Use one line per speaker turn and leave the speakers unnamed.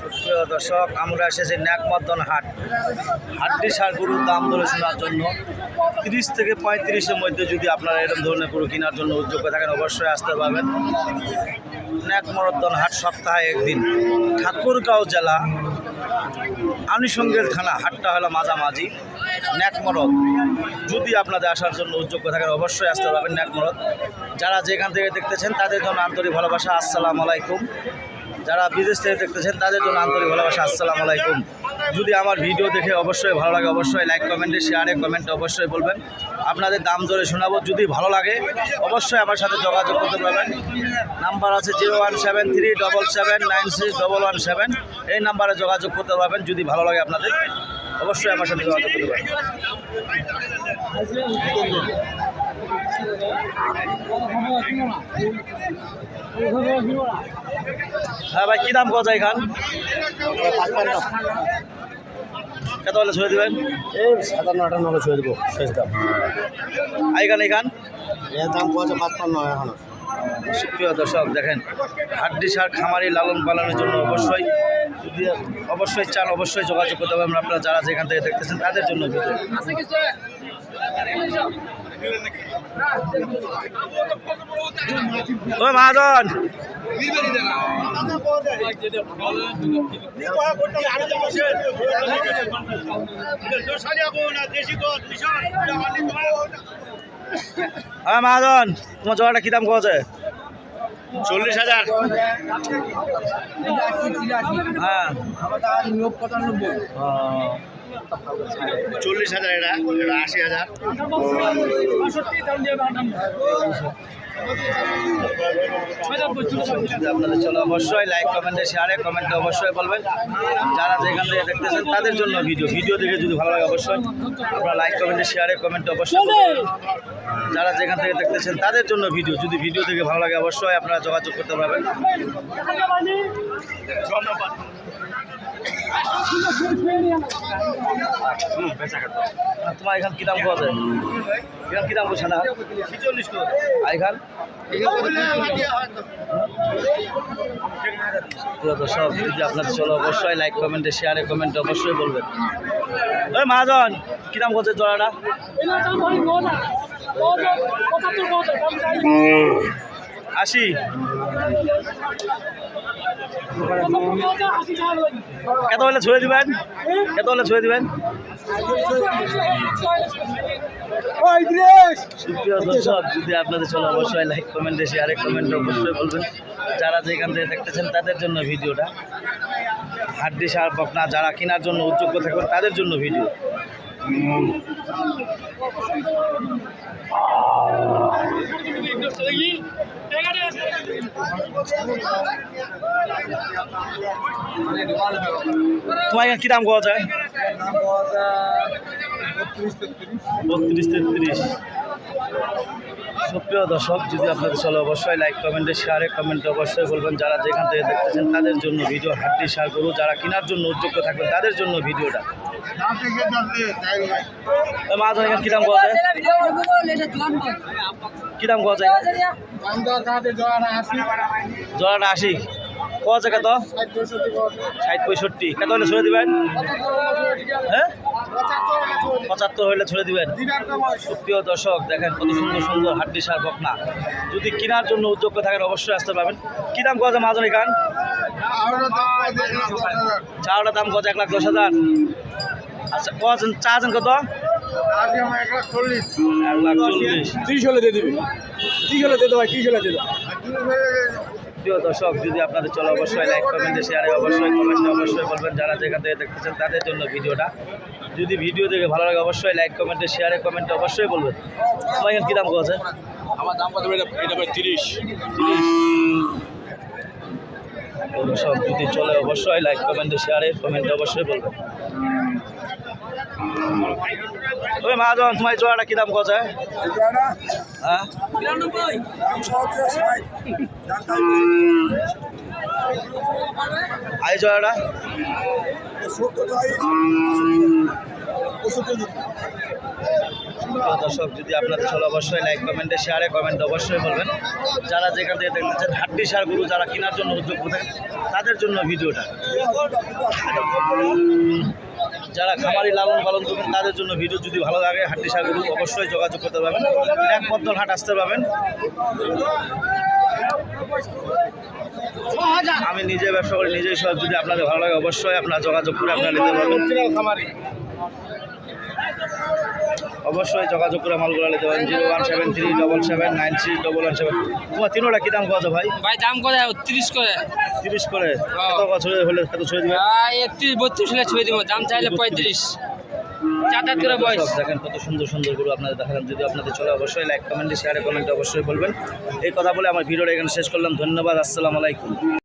প্রিয় দর্শক, আমরা এসেছি ন্যাকমর্দন হাট। হাটটি সার গরুর দাম ধরে শোনার জন্য তিরিশ থেকে পঁয়ত্রিশের মধ্যে যদি আপনারা এরকম ধরনের গরু কেনার জন্য উদ্যোগ থাকেন, অবশ্যই আসতে পারবেন। ন্যাকমর্দন হাট সপ্তাহে একদিন। ঠাকুরগাঁও জেলা আনুষঙ্গের থানা, হাটটা হলো মাঝামাঝি, ন্যাকমরদ। যদি আপনাদের আসার জন্য উদ্যোগ থাকেন, অবশ্যই আসতে পারবেন ন্যাকমরদ। যারা যেখান থেকে দেখতেছেন, তাদের জন্য আন্তরিক ভালোবাসা। আসসালামু আলাইকুম। যারা বিদেশ থেকে দেখতেছেন, তাদের জন্য আন্তরিক ভালোবাসা। আসসালামু আলাইকুম। যদি আমার ভিডিও দেখে অবশ্যই ভালো লাগে, অবশ্যই লাইক কমেন্টে শেয়ারে কমেন্টে অবশ্যই বলবেন। আপনাদের দাম ধরে শোনাবো। যদি ভালো লাগে, অবশ্যই আমার সাথে যোগাযোগ করতে পারবেন। নাম্বার আছে zero one seven three double seven nine six double one seven এই নাম্বারে যোগাযোগ করতে পারবেন, যদি ভালো লাগে আপনাদের। অবশ্যই আমার সাথে যোগাযোগ করতে পারবেন। হ্যাঁ ভাই কী দাম কথা এখান? কত হলে ছড়ে দেবেন?
এই সাতান্ন আটান্ন হলে ছুঁয়ে দেবো শেষ দাম।
আইখান এখান
এর দাম পড়ছে পাঁচপান্ন এখনও।
সুপ্রিয় দর্শক দেখেন হাড্ডি সার খামারি লালন পালনের জন্য অবশ্যই অবশ্যই চান অবশ্যই যোগাযোগ করতে পারবেন আপনারা যারা যেখান থেকে দেখতেছেন তাদের জন্য। ও মহাজন। হ্যাঁ মহাজন তোমার জোড়াটা কী দাম কছে
চল্লিশ হাজার।
হ্যাঁ।
চল্লিশ হাজার, এটা এটা আশি হাজার।
আপনাদের চলো অবশ্যই লাইক কমেন্টে শেয়ারে কমেন্টে অবশ্যই বলবেন। যারা যেখান থেকে দেখতেছেন, তাদের জন্য ভিডিও ভিডিও দেখে যদি ভালো লাগে অবশ্যই আপনারা লাইক কমেন্টে শেয়ারে কমেন্টে অবশ্যই যারা যেখান থেকে দেখতেছেন, তাদের জন্য ভিডিও যদি ভিডিও দেখে ভালো লাগে অবশ্যই আপনারা যোগাযোগ করতে পারবেন। আর তোমার এখান কী দাম পাওয়া যায় এখান কী দাম বলছে না? এখান দর্শক যদি আপনাদের চলো অবশ্যই লাইক কমেন্টে শেয়ারে কমেন্টে অবশ্যই বলবেন। ওই মহাজন কী দাম করছে জোড়াটা? আশি। কত হলে ছুঁয়ে দিবেন? কত হলে ছুঁয়ে দিবেন? সুপ্রিয় দর্শক যদি আপনাদের চলো অবশ্যই লাইক কমেন্টে শেয়ারে কমেন্টে অবশ্যই বলবেন। যারা যেখান থেকে দেখতেছেন তাদের জন্য ভিডিওটা। হাড্ডি সার আপনার যারা কেনার জন্য উদ্যোগ্য থাকবেন তাদের জন্য ভিডিও তোমার কী দাম পাওয়া যায়? বত্রিশ তেত্রিশ। সুপ্রিয় দর্শক, যদি আপনাদের চলে অবশ্যই লাইক কমেন্টে শেয়ারে কমেন্টে অবশ্যই বলবেন, যারা যেখান থেকে দেখতেছেন তাদের জন্য ভিডিও হাড্ডি সার গরু যারা কেনার জন্য উদ্যোগ্য থাকবেন, তাদের জন্য ভিডিওটা মহাজন এখানে দাম যায়? কী দাম যায়? জোড়াটা আশি। ষাট পঁয়ষট্টি। ছড়ে দিবেন? হ্যাঁ? পঁচাত্তর হইলে ছড়ে দিবেন। সুপ্রিয় দর্শক, দেখেন কত সুন্দর সুন্দর হাড্ডি সার বকনা। যদি কেনার জন্য উদ্যোগ থাকেন, অবশ্যই আসতে পারবেন। কী দাম কত মাজন এখান চাওয়াটার দাম কত এক লাখ দশ হাজার। আচ্ছা কজন চার্জেন কত? এক লাখ চল্লিশ।
ত্রিশ হলে দিয়ে দিবি। ত্রিশ হলে দিয়ে দেবো ত্রিশ হলে দিয়ে দেবো।
প্রিয় দর্শক যদি আপনাদের চলে অবশ্যই লাইক কমেন্টে শেয়ারে অবশ্যই কমেন্টে অবশ্যই বলবেন যারা যেখান থেকে দেখতেছেন তাদের জন্য ভিডিওটা। যদি ভিডিও দেখে ভালো লাগে অবশ্যই লাইক কমেন্টে শেয়ারে কমেন্টে অবশ্যই বলবেন। তোমার এখানে কী দাম আছে?
আমার দাম কত? এটা এটা ভাই তিরিশ।
দর্শক যদি চলে অবশ্যই লাইক কমেন্টে শেয়ারে কমেন্টে অবশ্যই বলবেন। ওই মহাজন তোমার জোড়াটা কী দাম কত হ্যাঁ? আই জোড়াটা? তো দর্শক যদি আপনাদের চলে অবশ্যই লাইক কমেন্টে শেয়ারে কমেন্ট অবশ্যই বলবেন। যারা যেখান থেকে দেখতেছেন হাড্ডি সার গরু যারা কেনার জন্য উদ্যোগ করতেন তাদের জন্য ভিডিওটা। যারা খামারি লালন পালন করবেন, তাদের জন্য ভিডিও যদি ভালো লাগে হাড্ডি সার গরু অবশ্যই যোগাযোগ করতে পারবেন। এক বদল হাট আসতে পারবেন। আমি নিজে ব্যবসা করি, নিজেই সব যদি আপনাদের ভালো লাগে, অবশ্যই আপনারা যোগাযোগ করে আপনারা নিতে পারবেন।
খামারি
অবশ্যই যোগাযোগ করে মালগুলো নিতে পারেন zero one seven three double seven nine three double one seven. তোমার তিনোটা কী দাম কত ভাই?
ভাই দাম করে তিরিশ করে।
তিরিশ করে। কত বছর হলে কত ছড়ে দিবেন?
একত্রিশ বত্রিশ হলে ছুঁয়ে দিব। দাম চাইলে পঁয়ত্রিশ। করে বয়স।
দেখেন কত সুন্দর সুন্দর গরু আপনাদের দেখালাম। যদি আপনাদের চলে অবশ্যই লাইক কমেন্টে শেয়ারে কমেন্টে অবশ্যই বলবেন। এই কথা বলে আমার ভিডিওটা এখানে শেষ করলাম। ধন্যবাদ আসসালামু আলাইকুম।